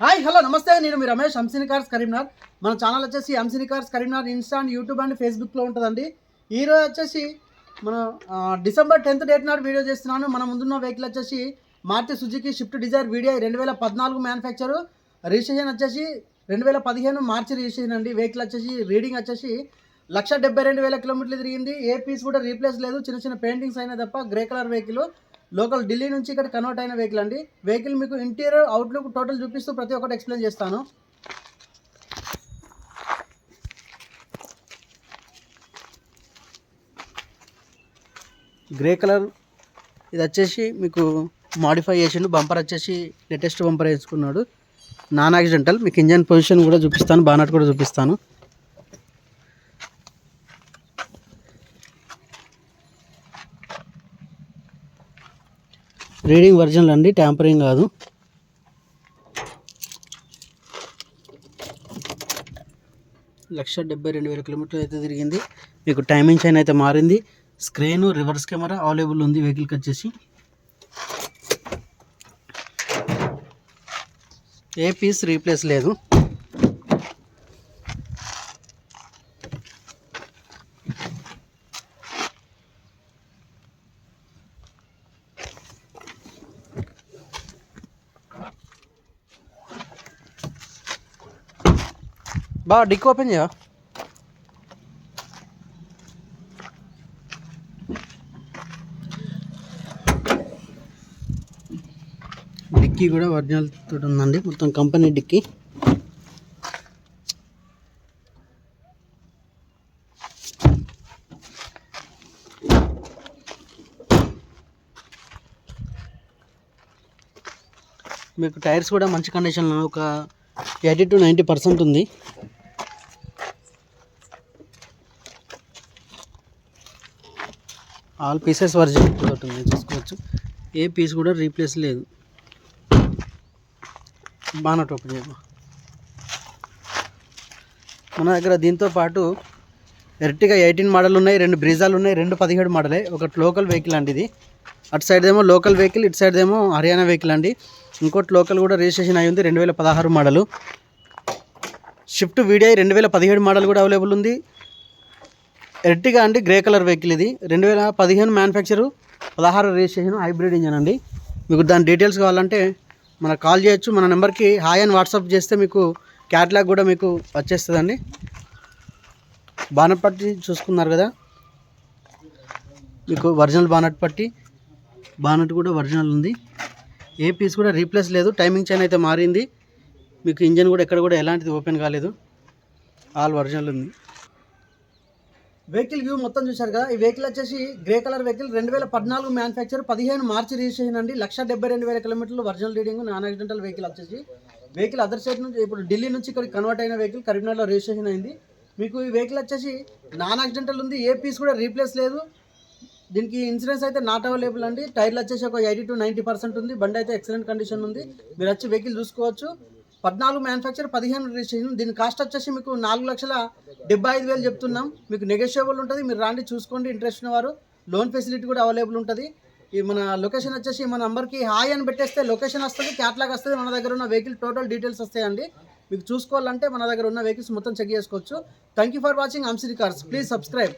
Hi hello నమస్తే. నేను మీ రమేష్ హంసిని కార్స్ కరీంనగర్ మన ఛానల్ వచ్చేసి Hamsini cars Karimnagar Insta and YouTube and ఫేస్బుక్లో ఉంటుందండి. ఈ రోజు వచ్చేసి మనం డిసెంబర్ టెన్త్ డేట్ నాడు వీడియో చేస్తున్నాను. మన ముందున్న వెహికల్ వచ్చేసి Maruti Suzuki Swift Dzire video రెండు వేల పద్నాలుగు మ్యానుఫ్యాక్చరు రిజిస్ట్రేషన్ వచ్చేసి రెండు వేల పదిహేను మార్చి రిజిస్ట్రేషన్ అండి. వెహికల్ వచ్చేసి రీడింగ్ వచ్చేసి లక్ష డెబ్బై రెండు వేల కిలోమీటర్లు తిరిగింది. ఏ పీస్ కూడా రీప్లేస్ లేదు. చిన్న చిన్న పెయింటింగ్స్ అయినా తప్ప grey colour vehicle local Delhi నుంచి ఇక్కడ కన్వర్ట్ అయిన వెహికల్ అండి. వెహికల్ మీకు ఇంటీరియర్ అవుట్లుక్ టోటల్ చూపిస్తూ ప్రతి ఒక్కటి ఎక్స్ప్లెయిన్ చేస్తాను. గ్రే కలర్ ఇది వచ్చేసి మీకు మాడిఫై చేసిండు బంపర్ వచ్చేసి లేటెస్ట్ బంపర్ వేసుకున్నాడు. నాన్ యాక్సిడెంటల్ మీకు ఇంజన్ పొజిషన్ కూడా చూపిస్తాను బానట్ కూడా చూపిస్తాను. రీడింగ్ వర్జన్లు అండి ట్యాంపరింగ్ కాదు. లక్ష డెబ్బై రెండు వేల కిలోమీటర్లు అయితే తిరిగింది. మీకు టైమింగ్ చైన్ అయితే మారింది. స్క్రీన్ రివర్స్ కెమెరా అవైలబుల్ ఉంది. వెహికల్కి వచ్చేసి ఏ పీస్ రీప్లేస్ లేదు. బా డిక్ ఓపెన్ చేయవా డిక్కీ కూడా ఒరిజినల్ తోటి ఉందండి. మొత్తం కంపెనీ డిక్కీ మీకు టైర్స్ కూడా మంచి కండిషన్లో ఒక ఎయిటీ టు నైంటీ పర్సెంట్ ఉంది. ఆల్ పీసెస్ వర్జన్ తోటి ఉంది చూసుకోవచ్చు. ఏ పీస్ కూడా రీప్లేస్ లేదు. బానట్ ఓపెన్ చేయమా మన దగ్గర దీంతో పాటు ఎర్టిగా ఎయిటీన్ మోడల్ ఉన్నాయి రెండు బ్రిజాలు ఉన్నాయి రెండు పదిహేడు మోడలే. ఒకటి లోకల్ వెహికల్ అండి ఇది. అటు సైడ్ ఏమో లోకల్ వెహికల్ ఇటు సైడ్ ఏమో హర్యానా వెహికల్ అండి. ఇంకోటి లోకల్ కూడా రిజిస్ట్రేషన్ అయి ఉంది రెండు వేల పదహారు మోడలు. షిఫ్ట్ వీడిఐ రెండు వేల పదిహేడు మోడల్ కూడా అవైలబుల్ ఉంది. ఎర్టిగా అండి గ్రే కలర్ వెహికల్ ఇది. రెండు వేల పదిహేను మ్యానుఫ్యాక్చరు పదహారు రిజిస్ట్రేషన్ హైబ్రిడ్ ఇంజన్ అండి. మీకు దాని డీటెయిల్స్ కావాలంటే మనకు కాల్ చేయొచ్చు. మన నెంబర్కి హాయ్ అని వాట్సాప్ చేస్తే మీకు క్యాట్లాగ్ కూడా మీకు వచ్చేస్తుందండి. బానట్ పట్టి చూసుకున్నారు కదా? మీకు ఒరిజినల్ బానట్ పట్టి బానట్ కూడా ఒరిజినల్ ఉంది. ఏ పీస్ కూడా రీప్లేస్ లేదు. టైమింగ్ చైన్ అయితే మారింది. మీకు ఇంజన్ కూడా ఎక్కడ కూడా ఎలాంటిది ఓపెన్ కాలేదు. ఆల్ ఒరిజినల్ ఉంది. వెహికల్ వ్యూ మొత్తం చూశారు కదా. ఈ వెహికల్ వచ్చేసి గ్రే కలర్ వెహికల్ రెండు వేల పద్నాలుగు మ్యానుఫ్యాక్చర్ పదిహేను మార్చి రిజిస్ట్రేషన్ అండి. లక్ష డెబ్బై రెండు వేల కిలోమీటర్లు original reading non accidental vehicle వచ్చేసి. వెహికల్ అదర్ సైడ్ నుంచి ఇప్పుడు ఢిల్లీ నుంచి ఇక్కడ కన్వర్ట్ అయిన వెహికల్ కరీంనగర్లో రిజిస్ట్రేషన్ అయింది. మీకు ఈ వెహికల్ వచ్చేసి నాన్ యాక్సిడెంటల్ ఉంది. ఏ పీస్ కూడా రీప్లేస్ లేదు. దీనికి ఇన్సూరెన్స్ అయితే నాట్ అవైలబుల్ అండి. టైర్లు వచ్చేసి ఒక ఎయిటీ టు నైంటీ పర్సెంట్ ఉంది. బండి అయితే ఎక్సలెంట్ కండిషన్ ఉంది. మీరు వచ్చి వెహికల్ చూసుకోవచ్చు. పద్నాలుగు మ్యానుఫ్యాక్చర్ పదిహేను రిజిస్ట్రేషన్ దీని కాస్ట్ వచ్చేసి మీకు నాలుగు లక్షల డెబ్బై ఐదు వేలు చెప్తున్నాం. మీకు నెగోషియబుల్ ఉంటుంది. మీరు రాండి చూసుకోండి ఇంట్రెస్ట్ ఉన్నవారు లోన్ ఫెసిలిటీ కూడా అవైలబుల్ ఉంటుంది. ఈ మన లొకేషన్ వచ్చేసి మన నంబర్కి హాయ్ అని పెట్టేస్తే లొకేషన్ వస్తుంది క్యాట్లాగ్ వస్తుంది. మన దగ్గర ఉన్న వెహికల్ టోటల్ డీటెయిల్స్ వస్తాయండి. మీకు చూసుకోవాలంటే మన దగ్గర ఉన్న వెహికల్స్ మొత్తం చెక్ చేసుకోవచ్చు. Thank you for watching Hamsini cars please subscribe